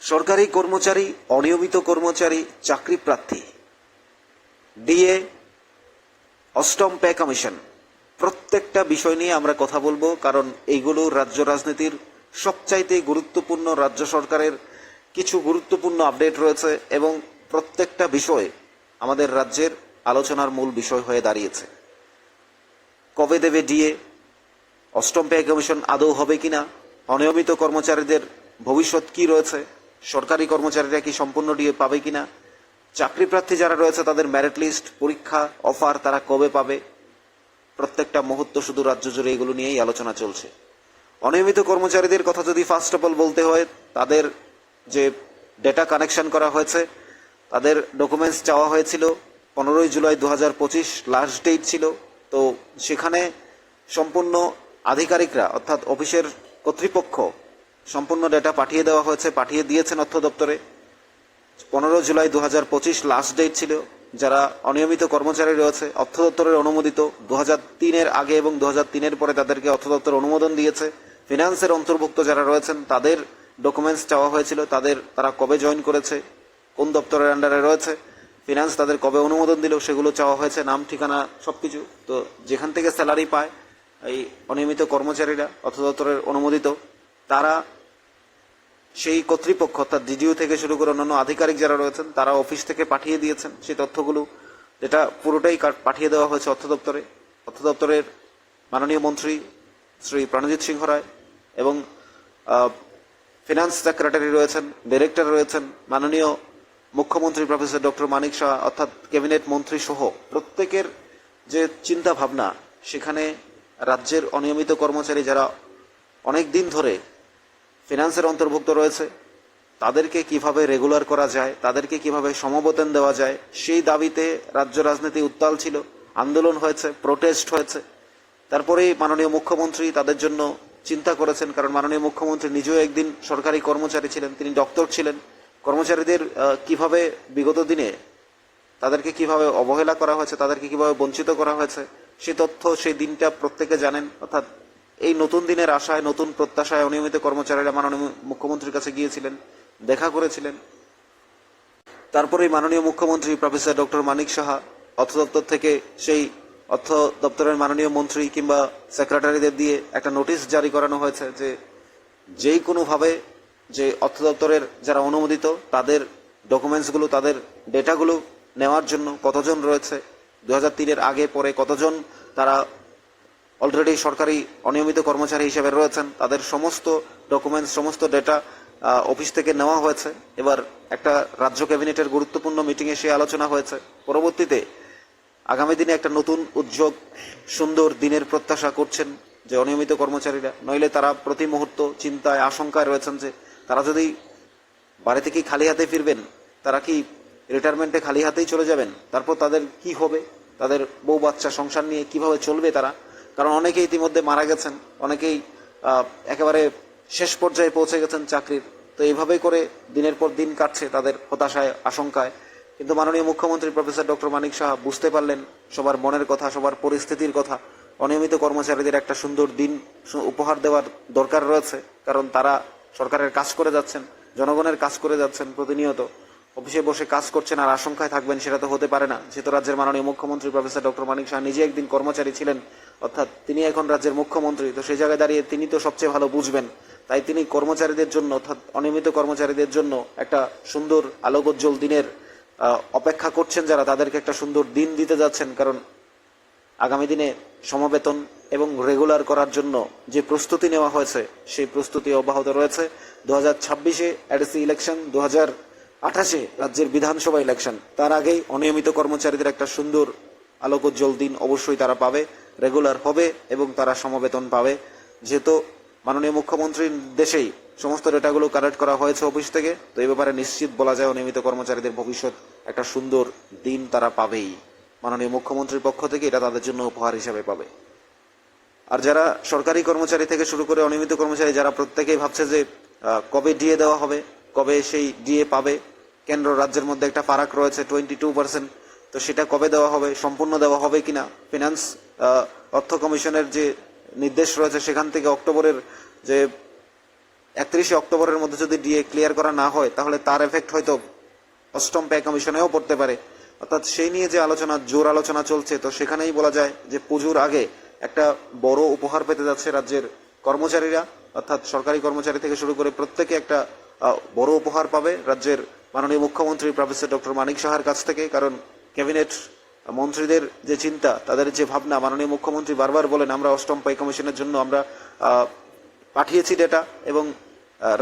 সরকারি কর্মচারী, অনিয়মিত কর্মচারী, চাকরি প্রার্থী। ডিএ, অষ্টম পে কমিশন। প্রত্যেকটা বিষয় নিয়ে আমরা কথা বলব, কারণ এইগুলো রাজ্য রাজনীতির সবচাইতে গুরুত্বপূর্ণ রাজ্য সরকারের কিছু গুরুত্বপূর্ণ আপডেট রয়েছে এবং প্রত্যেকটা বিষয় আমাদের রাজ্যের আলোচনার মূল বিষয় হয়ে দাঁড়িয়েছে। কবে দেবে ডিএ? অষ্টম পে কমিশন আদৌ হবে কিনা? অনিয়মিত কর্মচারীদের ভবিষ্যৎ কি রয়েছে? সরকারি কর্মচারীরা কি সম্পূর্ণ ডিএ পাবে কিনা? চাকরি প্রার্থী যারা রয়েছে, তাদের মেরিট লিস্ট পরীক্ষা অফার তারা কবে পাবে? প্রত্যেকটা মুহূর্ত শুধু রাজ্য জুড়ে এগুলো নিয়েই আলোচনা চলছে। অনিয়মিত কর্মচারীদের কথা যদি ফার্স্ট অফ অল বলতে হয়, তাদের যে ডেটা কানেকশন করা হয়েছে, তাদের ডকুমেন্টস চাওয়া হয়েছিল পনেরোই জুলাই দু হাজার পঁচিশ লাস্ট ডেট ছিল। তো সেখানে সম্পূর্ণ আধিকারিকরা, অর্থাৎ অফিসের কর্তৃপক্ষ সম্পূর্ণ ডেটা পাঠিয়ে দেওয়া হয়েছে, পাঠিয়ে দিয়েছেন অর্থ দপ্তরে। পনেরো জুলাই দু হাজার পঁচিশ লাস্ট ডেট ছিল। যারা অনিয়মিত কর্মচারী রয়েছে, অর্থ দপ্তরের অনুমোদিত দু হাজার তিনের আগে এবং দু হাজার তিনের পরে তাদেরকে অর্থ দপ্তর অনুমোদন দিয়েছে। ফিনান্সের অন্তর্ভুক্ত যারা রয়েছেন, তাদের ডকুমেন্টস চাওয়া হয়েছিল, তাদের তারা কবে জয়েন করেছে, কোন দপ্তরের আন্ডারে রয়েছে ফিনান্স তাদের কবে অনুমোদন দিল, সেগুলো চাওয়া হয়েছে, নাম, ঠিকানা, সবকিছু। তো যেখান থেকে স্যালারি পায়, এই অনিয়মিত কর্মচারীরা অর্থ দপ্তরের অনুমোদিত তারা সেই কর্তৃপক্ষ, অর্থাৎ ডিডিও থেকে শুরু করে অন্যান্য আধিকারিক যারা রয়েছেন, তারা অফিস থেকে পাঠিয়ে দিয়েছেন সেই তথ্যগুলো, যেটা পুরোটাই পাঠিয়ে দেওয়া হয়েছে অর্থ দপ্তরে। অর্থ দপ্তরের মাননীয় মন্ত্রী শ্রী প্রণজিৎ সিংহ রায় এবং ফিনান্স সেক্রেটারি রয়েছেন ডিরেক্টর রয়েছেন, মাননীয় মুখ্যমন্ত্রী প্রফেসর ডক্টর মানিক শাহ, অর্থাৎ ক্যাবিনেট মন্ত্রী সহ প্রত্যেকের যে চিন্তা ভাবনা সেখানে রাজ্যের অনিয়মিত কর্মচারী যারা অনেক দিন ধরে ফিনান্সের অন্তর্ভুক্ত রয়েছে, তাদেরকে কীভাবে রেগুলার করা যায়, তাদেরকে কীভাবে সমবেতন দেওয়া যায়, সেই দাবিতে রাজ্য রাজনীতি উত্তাল ছিল, আন্দোলন হয়েছে প্রোটেস্ট হয়েছে। তারপরেই মাননীয় মুখ্যমন্ত্রী তাদের জন্য চিন্তা করেছেন, কারণ মাননীয় মুখ্যমন্ত্রী নিজেও একদিন সরকারি কর্মচারী ছিলেন, তিনি ডক্টর ছিলেন। কর্মচারীদের কীভাবে বিগত দিনে তাদেরকে কীভাবে অবহেলা করা হয়েছে, তাদেরকে কীভাবে বঞ্চিত করা হয়েছে সেই তথ্য সেই দিনটা প্রত্যেকে জানেন, অর্থাৎ এই নতুন দিনের আশায়, নতুন প্রত্যাশায় অনিয়মিত কর্মচারীরা মাননীয় মুখ্যমন্ত্রীর কাছে গিয়েছিলেন, দেখা করেছিলেন। তারপরে মাননীয় মুখ্যমন্ত্রী প্রফেসর ডক্টর মানিক সাহা, অর্থ দপ্তর থেকে সেই অর্থ দপ্তরের মাননীয় মন্ত্রী কিংবা সেক্রেটারিদের দিয়ে একটা নোটিশ জারি করানো হয়েছে যে যেই কোনোভাবে যে অর্থ দপ্তরের যারা অনুমোদিত, তাদের ডকুমেন্টসগুলো, তাদের ডেটাগুলো নেওয়ার জন্য কতজন রয়েছে দু হাজার তিনের আগে পরে কতজন তারা অলরেডি সরকারি অনিয়মিত কর্মচারী হিসেবে রয়েছেন। তাদের সমস্ত ডকুমেন্টস সমস্ত ডেটা অফিস থেকে নেওয়া হয়েছে। এবার একটা রাজ্য ক্যাবিনেটের গুরুত্বপূর্ণ মিটিংয়ে সে আলোচনা হয়েছে। পরবর্তীতে আগামী দিনে একটা নতুন উদ্যোগ, সুন্দর দিনের প্রত্যাশা করছেন যে অনিয়মিত কর্মচারীরা। নইলে তারা প্রতি মুহূর্ত চিন্তায়, আশঙ্কায় রয়েছেন যে তারা যদি বাড়ি থেকে খালি হাতে ফিরবেন, তারা কি রিটায়ারমেন্টে খালি হাতেই চলে যাবেন? তারপর তাদের কি হবে? তাদের বউ বাচ্চা সংসার নিয়ে কীভাবে চলবে তারা? কারণ অনেকেই ইতিমধ্যে মারা গেছেন, অনেকেই একেবারে শেষ পর্যায়ে পৌঁছে গেছেন চাকরির। তো এইভাবেই করে দিনের পর দিন কাটছে তাদের হতাশায়, আশঙ্কায়। কিন্তু মাননীয় মুখ্যমন্ত্রী প্রফেসর ডক্টর মানিক সাহা বুঝতে পারলেন, সবার মনের কথা, সবার পরিস্থিতির কথা। অনিয়মিত কর্মচারীদের একটা সুন্দর দিন উপহার দেওয়ার দরকার রয়েছে, কারণ তারা সরকারের কাজ করে যাচ্ছেন, জনগণের কাজ করে যাচ্ছেন প্রতিনিয়ত। অফিসে বসে কাজ করছেন আর আশঙ্কায় থাকবেন সেটা তো হতে পারে না। যেহেতু রাজ্যের মাননীয় মুখ্যমন্ত্রী প্রফেসর ডক্টর মানিক শাহ নিজে একদিন কর্মচারী ছিলেন, অর্থাৎ তিনি এখন রাজ্যের মুখ্যমন্ত্রী। তো সেই জায়গায় দাঁড়িয়ে তিনি তো সবচেয়ে ভালো বুঝবেন। তাই তিনি কর্মচারীদের জন্য, অর্থাৎ অনিয়মিত কর্মচারীদের জন্য একটা সুন্দর আলোকোজ্জ্বল দিনের অপেক্ষা করছেন যারা তাদেরকে একটা সুন্দর দিন দিতে যাচ্ছেন। কারণ আগামী দিনে সমবেতন এবং রেগুলার করার জন্য যে প্রস্তুতি নেওয়া হয়েছে, সেই প্রস্তুতি অব্যাহত রয়েছে। দু হাজার ছাব্বিশে এডিসি ইলেকশন, দু হাজার আঠাশে রাজ্যের বিধানসভা ইলেকশন তার আগেই অনিয়মিত কর্মচারীদের একটা সুন্দর আলোকোজ্জ্বল দিন অবশ্যই তারা পাবে রেগুলার হবে এবং তারা সমবেতন পাবে। যেহেতু মাননীয় মুখ্যমন্ত্রীর দেশেই সমস্ত ডেটাগুলো কালেক্ট করা হয়েছে অফিস থেকে, তো এই ব্যাপারে নিশ্চিত বলা যায় অনিয়মিত কর্মচারীদের ভবিষ্যৎ একটা সুন্দর দিন তারা পাবেই। মাননীয় মুখ্যমন্ত্রীর পক্ষ থেকে এটা তাদের জন্য উপহার হিসাবে পাবে। আর যারা সরকারি কর্মচারী থেকে শুরু করে অনিয়মিত কর্মচারী, যারা প্রত্যেকেই ভাবছে যে কবে ডিএ দেওয়া হবে, কবে সেই ডিএ পাবে কেন্দ্র রাজ্যের মধ্যে একটা ফারাক রয়েছে টোয়েন্টি টু পার্সেন্ট তো সেটা কবে দেওয়া হবে, সম্পূর্ণ দেওয়া হবে কিনা? ফিনান্স অর্থ কমিশনের যে নির্দেশ রয়েছে, সেখান থেকে অক্টোবরের যে একত্রিশে অক্টোবরের মধ্যে যদি ডিএ ক্লিয়ার করা না হয়, তাহলে তার এফেক্ট হয়তো অষ্টম পে কমিশনেও পড়তে পারে। অর্থাৎ সেই নিয়ে যে আলোচনা, জোর আলোচনা চলছে, তো সেখানেই বলা যায় যে পুজোর আগে একটা বড় উপহার পেতে যাচ্ছে রাজ্যের কর্মচারীরা। অর্থাৎ সরকারি কর্মচারী থেকে শুরু করে প্রত্যেকে একটা বড় উপহার পাবে রাজ্যের মাননীয় মুখ্যমন্ত্রী প্রফেসর ডক্টর মানিক সাহার কাছ থেকে, কারণ ক্যাবিনেট মন্ত্রীদের যে চিন্তা, তাদের যে ভাবনা, মাননীয় মুখ্যমন্ত্রী বারবার বলেন, আমরা অষ্টম পে কমিশনের জন্য আমরা পাঠিয়েছি ডেটা এবং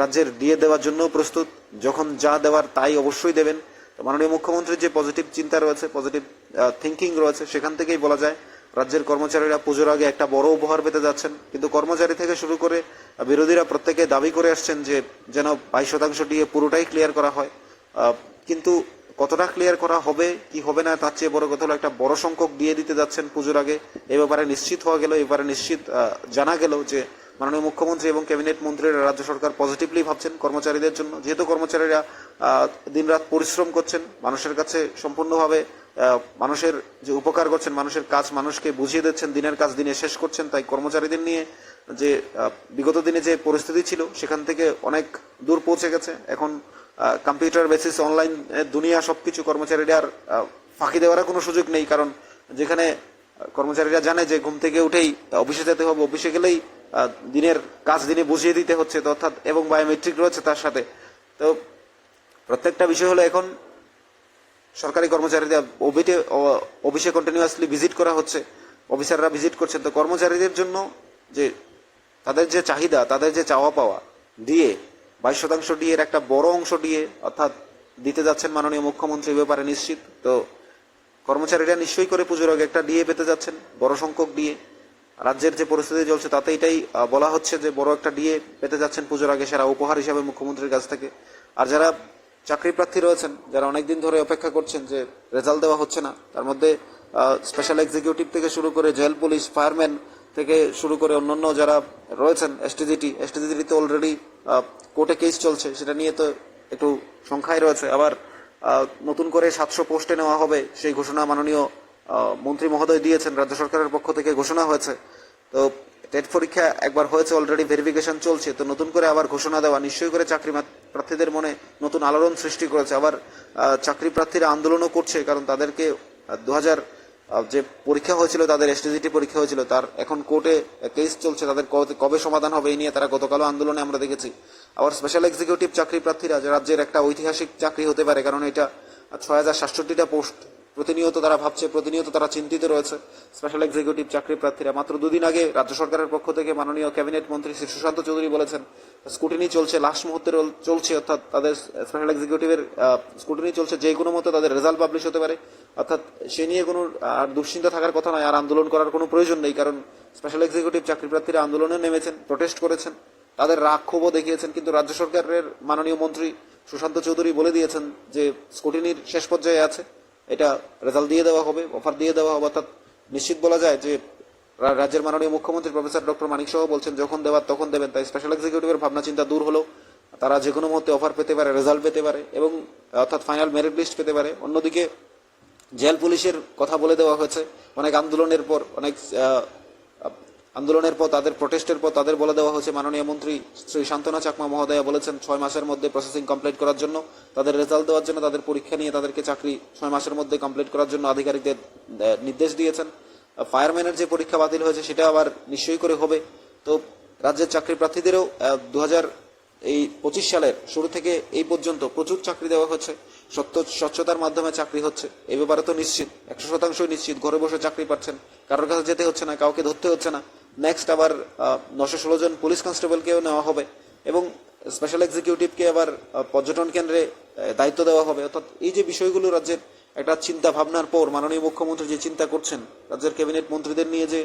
রাজ্যের দিয়ে দেওয়ার জন্য প্রস্তুত। যখন যা দেওয়ার তাই অবশ্যই দেবেন। তো মাননীয় মুখ্যমন্ত্রীর যে পজিটিভ চিন্তা রয়েছে পজিটিভ থিঙ্কিং রয়েছে, সেখান থেকেই বলা যায়, রাজ্যের কর্মচারীরা পুজোর আগে একটা বড় উপহার পেতে যাচ্ছেন। কিন্তু কর্মচারী থেকে শুরু করে বিরোধীরা প্রত্যেকে দাবি করে আসছেন যে, যেন বাইশ শতাংশ দিয়ে পুরোটাই ক্লিয়ার করা হয়। কিন্তু কতটা ক্লিয়ার করা হবে, কি হবে না, তার চেয়ে বড় কথা হলো একটা বড় সংখ্যক দিয়ে দিতে যাচ্ছেন পুজোর আগে। এ ব্যাপারে নিশ্চিত হওয়া গেল, এবারে নিশ্চিত জানা গেল যে মাননীয় মুখ্যমন্ত্রী এবং ক্যাবিনেট মন্ত্রীরা রাজ্য সরকার পজিটিভলি ভাবছেন কর্মচারীদের জন্য। যেহেতু কর্মচারীরা দিনরাত পরিশ্রম করছেন, মানুষের কাছে সম্পূর্ণভাবে মানুষের যে উপকার করছেন, মানুষের কাজ মানুষকে বুঝিয়ে দিচ্ছেন, দিনের কাজ দিনে শেষ করছেন, তাই কর্মচারীদের নিয়ে যে বিগত দিনে যে পরিস্থিতি ছিল, সেখান থেকে অনেক দূর পৌঁছে গেছে। এখন কম্পিউটার বেসিস অনলাইন দুনিয়া সবকিছু কর্মচারীরা আর ফাঁকি দেওয়ার কোনো সুযোগ নেই। কারণ, যেখানে কর্মচারীরা জানে যে ঘুম থেকে উঠেই অফিসে যেতে হবে। অফিসে গেলেই দিনের কাজ দিনে বুঝিয়ে দিতে হচ্ছে, অর্থাৎ, এবং বায়োমেট্রিক রয়েছে তার সাথে। তো, প্রত্যেকটা বিষয় হলো এখন, সরকারি কর্মচারীদের, অফিসে অফিসে কন্টিনিউয়াসলি ভিজিট করা হচ্ছে। অফিসাররা ভিজিট করছেন। তো কর্মচারীদের জন্য যে তাদের যে চাহিদা, তাদের যে চাওয়া পাওয়া দিয়ে বাইশ শতাংশ ডিএ এর একটা বড় অংশ ডিএ অর্থাৎ দিতে যাচ্ছেন মাননীয় মুখ্যমন্ত্রী ব্যাপারে নিশ্চিত। তো কর্মচারীরা নিশ্চয়ই করে পুজোর আগে একটা ডিএ পেতে যাচ্ছেন, বড় সংখ্যক ডিএ রাজ্যের যে পরিস্থিতি চলছে, তাতে এটাই বলা হচ্ছে যে বড় একটা ডিএ পেতে যাচ্ছেন পুজোর আগে সেরা উপহার হিসাবে মুখ্যমন্ত্রীর কাছ থেকে। আর যারা চাকরি প্রার্থী রয়েছেন, যারা অনেকদিন ধরে অপেক্ষা করছেন যে রেজাল্ট দেওয়া হচ্ছে না, তার মধ্যে স্পেশাল এক্সিকিউটিভ থেকে শুরু করে জেল পুলিশ ফায়ারম্যান থেকে শুরু করে অন্যান্য যারা রয়েছেন এসটিজিটি এসটিজিটি তো অলরেডি কোর্টে কেস চলছে, সেটা নিয়ে তো একটু সংখ্যায় রয়েছে। আবার নতুন করে সাতশো পোস্টে নেওয়া হবে, সেই ঘোষণা মাননীয় মন্ত্রী মহোদয় দিয়েছেন, রাজ্য সরকারের পক্ষ থেকে ঘোষণা হয়েছে। তো টেট পরীক্ষা একবার হয়েছে অলরেডি ভেরিফিকেশন চলছে, তো নতুন করে আবার ঘোষণা দেওয়া, নিশ্চয়ই করে চাকরি প্রার্থীদের মনে নতুন আলোড়ন সৃষ্টি করেছে। আবার চাকরি প্রার্থীরা আন্দোলনও করছে, কারণ তাদেরকে দু হাজার যে পরীক্ষা হয়েছিল, তাদের এসটিজিটি পরীক্ষা হয়েছিল, তার এখন কোর্টে কেস চলছে, তাদের কবে- সমাধান হবে এই নিয়ে তারা গতকালও আন্দোলনে আমরা দেখেছি। আবার স্পেশাল এক্সিকিউটিভ চাকরি প্রার্থীরা রাজ্যের একটা ঐতিহাসিক চাকরি হতে পারে, কারণ এটা ছয় হাজার সাতষট্টিটা পোস্ট, প্রতিনিয়ত তারা ভাবছে, প্রতিনিয়ত তারা চিন্তিত রয়েছে স্পেশাল এক্সিকিউটিভ চাকরি প্রার্থীরা। মাত্র দুদিন আগে রাজ্য সরকারের পক্ষ থেকে মাননীয় ক্যাবিনেট মন্ত্রী শ্রী সুশান্ত চৌধুরী বলেছেন স্কুটিনি চলছে লাস্ট মুহূর্তে চলছে, অর্থাৎ তাদের স্পেশাল এক্সিকিউটিভের স্কুটিনি চলছে যে কোনো মতো তাদের রেজাল্ট পাবলিশ হতে পারে। অর্থাৎ সে নিয়ে কোনো, আর দুশ্চিন্তা থাকার কথা নয়, আর আন্দোলন করার কোনো প্রয়োজন নেই, কারণ স্পেশাল এক্সিকিউটিভ চাকরি প্রার্থীরা আন্দোলনে নেমেছেন প্রটেস্ট করেছেন, তাদের রাগ ক্ষোভও দেখিয়েছেন, কিন্তু রাজ্য সরকারের মাননীয় মন্ত্রী সুশান্ত চৌধুরী বলে দিয়েছেন যে স্কুটিনির শেষ পর্যায়ে আছে, এটা রেজাল্ট দিয়ে দেওয়া হবে অফার দিয়ে দেওয়া হবে, অর্থাৎ নিশ্চিত বলা যায় যে রাজ্যের মাননীয় মুখ্যমন্ত্রী প্রফেসর ডক্টর মানিক সহ বলছেন, যখন দেওয়ার তখন দেবেন। তাই স্পেশাল এক্সিকিউটিভের ভাবনা চিন্তা দূর হলো, তারা যে কোনো মুহূর্তে অফার পেতে পারে রেজাল্ট পেতে পারে, এবং, অর্থাৎ ফাইনাল মেরিট লিস্ট পেতে পারে। অন্যদিকে জেল পুলিশের কথা বলে দেওয়া হয়েছে। অনেক আন্দোলনের পর, অনেক আন্দোলনের পর তাদের প্রোটেস্টের পর তাদের বলে দেওয়া হয়েছে। মাননীয় মন্ত্রী শ্রী শান্তনা চাকমা মহোদয়া বলেছেন, ছয় মাসের মধ্যে প্রসেসিং কমপ্লিট করার জন্য, তাদের রেজাল্ট দেওয়ার জন্য, তাদের পরীক্ষা নিয়ে তাদেরকে চাকরি ছয় মাসের মধ্যে কমপ্লিট করার জন্য আধিকারিকদের নির্দেশ দিয়েছেন। ফায়ারম্যানের যে পরীক্ষা বাতিল হয়েছে, সেটা আবার নিশ্চয়ই করে হবে। তো রাজ্যের চাকরি প্রার্থীদেরও দু হাজার এই পঁচিশ সালের শুরু থেকে এই পর্যন্ত প্রচুর চাকরি দেওয়া হচ্ছে। সত্য, স্বচ্ছতার মাধ্যমে চাকরি হচ্ছে। এই ব্যাপারে তো নিশ্চিত, একশো শতাংশই নিশ্চিত ঘরে বসে চাকরি পাচ্ছেন। কারোর কাছে যেতে হচ্ছে না, কাউকে ধরতে হচ্ছে না। নেক্সট আবার নশো ষোলো জন পুলিশ কনস্টেবলকেও নেওয়া হবে এবং স্পেশাল এক্সিকিউটিভকে আবার পর্যটন কেন্দ্রে দায়িত্ব দেওয়া হবে। অর্থাৎ এই যে বিষয়গুলো রাজ্যের একটা চিন্তা ভাবনার পর মাননীয় মুখ্যমন্ত্রী যে চিন্তা করছেন, রাজ্যের ক্যাবিনেট মন্ত্রীদের নিয়ে যে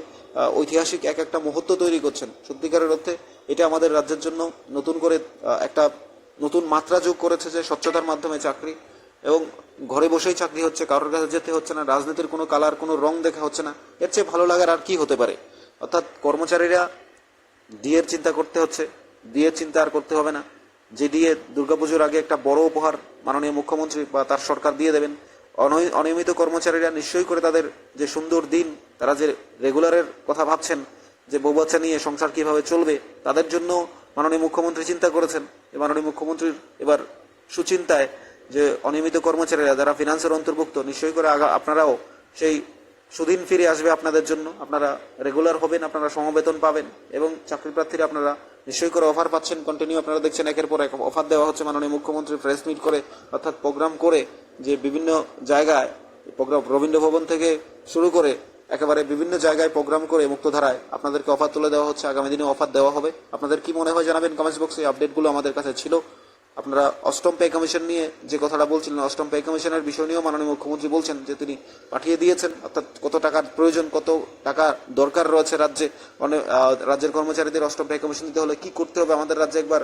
ঐতিহাসিক এক একটা মুহূর্ত তৈরি করছেন, সত্যিকারের অর্থে এটা আমাদের রাজ্যের জন্য নতুন করে একটা নতুন মাত্রা যোগ করেছে যে স্বচ্ছতার মাধ্যমে চাকরি এবং ঘরে বসেই চাকরি হচ্ছে, কারোর কাছে যেতে হচ্ছে না, রাজনীতির কোনো কালার, কোনো রং দেখা হচ্ছে না, এর চেয়ে ভালো লাগার আর কি হতে পারে? অর্থাৎ কর্মচারীরা ডিএর চিন্তা করতে হচ্ছে ডিএর চিন্তা আর করতে হবে না। যে ডিএ দুর্গাপুজোর আগে একটা বড় উপহার মাননীয় মুখ্যমন্ত্রী বা তার সরকার দিয়ে দেবেন অনিয়মিত কর্মচারীরা নিশ্চয়ই করে তাদের যে সুন্দর দিন, তারা যে রেগুলারের কথা ভাবছেন, যে বউ বাচ্চা নিয়ে সংসার কীভাবে চলবে, তাদের জন্য মাননীয় মুখ্যমন্ত্রী চিন্তা করেছেন। মাননীয় মুখ্যমন্ত্রীর এবার সুচিন্তায় যে অনিয়মিত কর্মচারীরা, যারা ফিনান্সের অন্তর্ভুক্ত, নিশ্চয়ই করে আপনারাও সেই সুদিন ফিরে আসবে আপনাদের জন্য। আপনারা রেগুলার হবেন, আপনারা সমবেতন পাবেন এবং চাকরি প্রার্থীরা আপনারা নিশ্চয়ই করে অফার পাচ্ছেন। কন্টিনিউ আপনারা দেখছেন একের পর এক অফার দেওয়া হচ্ছে মাননীয় মুখ্যমন্ত্রী প্রেস মিট করে, অর্থাৎ প্রোগ্রাম করে যে বিভিন্ন জায়গায় প্রোগ্রাম রবীন্দ্র ভবন থেকে শুরু করে একেবারে বিভিন্ন জায়গায় প্রোগ্রাম করে মুক্তধারায় আপনাদেরকে অফার তুলে দেওয়া হচ্ছে। আগামী দিনে অফার দেওয়া হবে। আপনাদের কি মনে হয় জানাবেন কমেন্টস বক্সে। আপডেটগুলো আমাদের কাছে ছিল। আপনারা অষ্টম পে কমিশন নিয়ে যে কথাটা বলছিলেন, অষ্টম পে কমিশনের বিষয় নিয়েও মাননীয় মুখ্যমন্ত্রী বলছেন যে তিনি পাঠিয়ে দিয়েছেন, অর্থাৎ কত টাকার প্রয়োজন, কত টাকা দরকার রয়েছে রাজ্যে। অনেক রাজ্যের কর্মচারীদের অষ্টম পে কমিশন দিতে হলে কি করতে হবে? আমাদের রাজ্যে একবার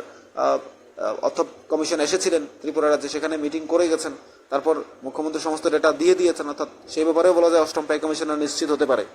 অর্থ কমিশন এসেছিলেন ত্রিপুরা রাজ্যে, সেখানে মিটিং করে গেছেন। তারপর মুখ্যমন্ত্রী সমস্ত ডেটা দিয়ে দিয়েছেন, অর্থাৎ সেই ব্যাপারেও বলা যায় অষ্টম পে কমিশনার নিশ্চিত হতে পারে।